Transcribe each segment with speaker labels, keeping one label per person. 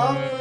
Speaker 1: 감사합니다.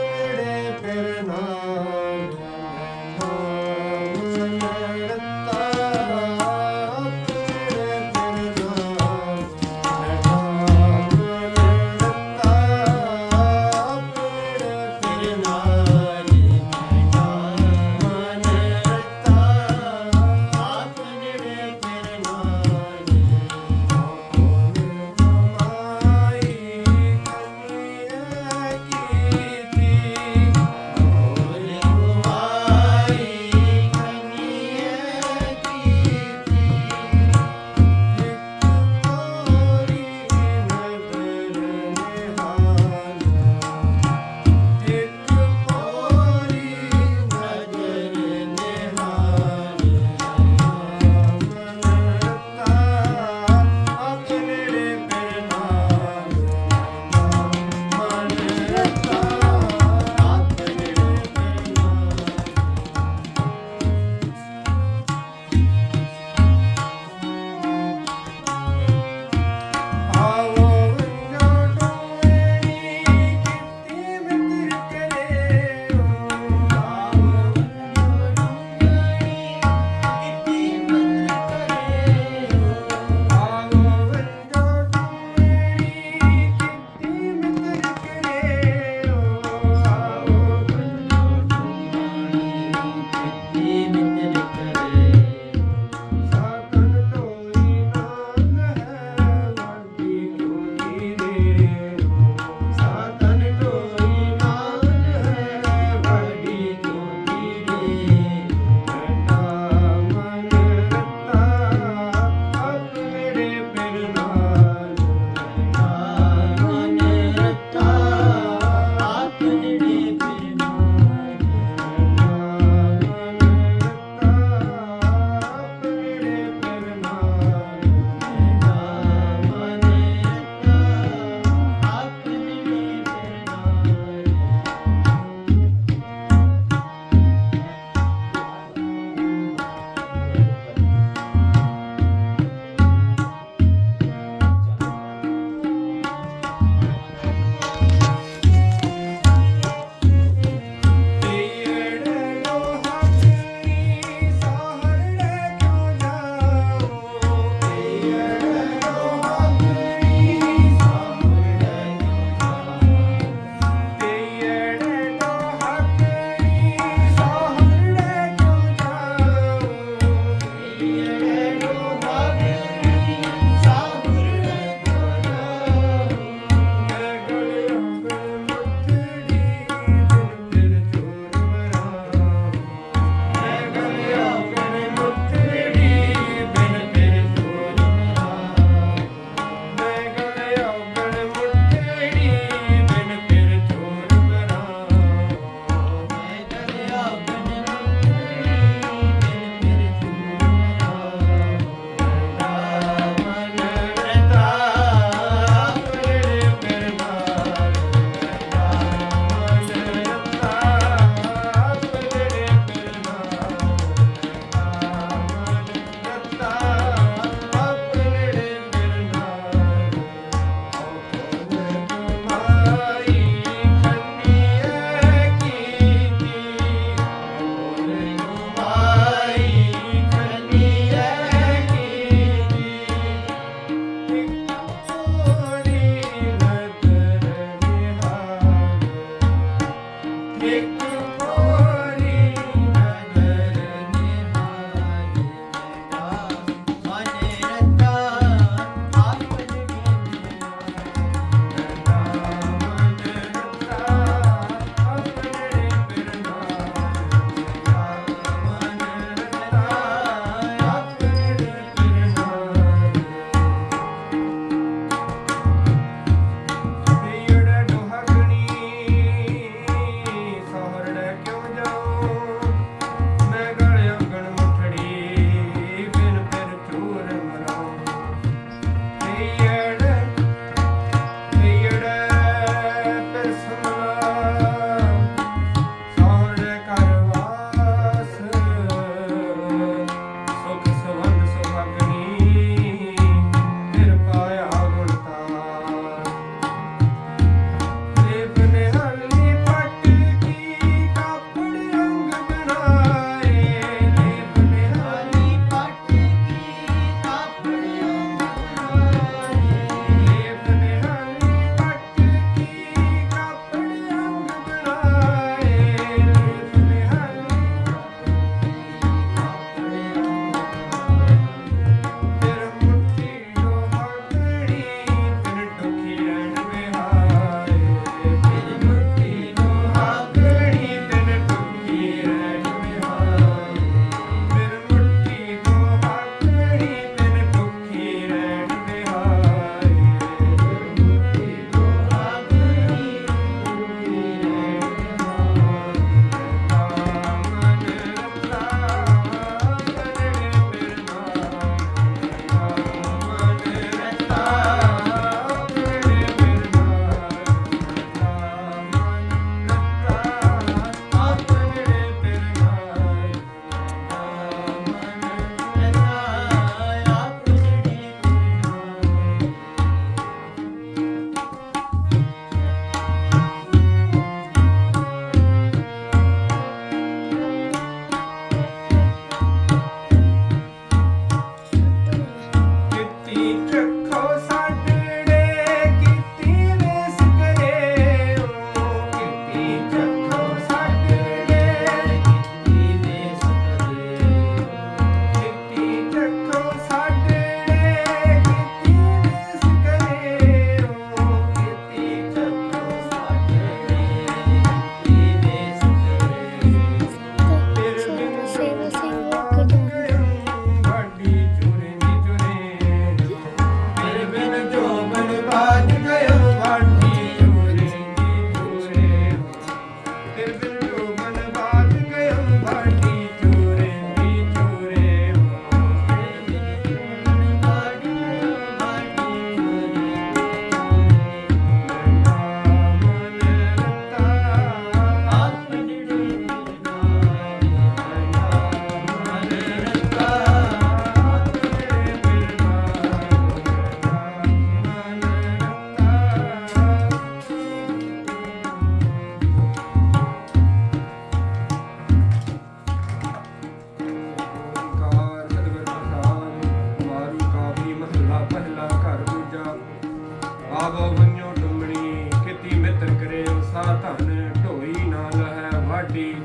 Speaker 1: ਸਾਡੀ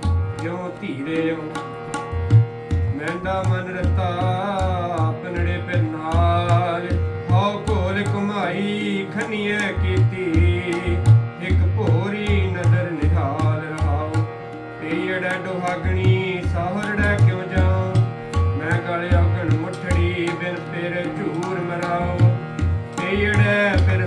Speaker 1: ਜਿਉ ਧੀਰੇ ਮਹਿੰਦਾ ਮਨ ਰਤਾ ਆਪਨੜੇ ਪੈ ਨਾਲ ਹਉ ਕੋਲ ਕਮਾਈ ਖਨੀਏ ਕੀਤੀ। ਇੱਕ ਭੋਰੀ ਨਦਰ ਨਿਹਾਲ ਰਹਾਉ। ਤੇੜਾ ਡੋਹਾਗਣੀ ਸਾਹਰੜਾ ਕਿਉ ਜਾਉ? ਮੈਂ ਗਲ ਆਗਣ ਮੁੱਠੜੀ ਬਿਨ ਫਿਰ ਝੂਰ ਮਰਾਉ। ਤੇੜਾ ਫਿਰ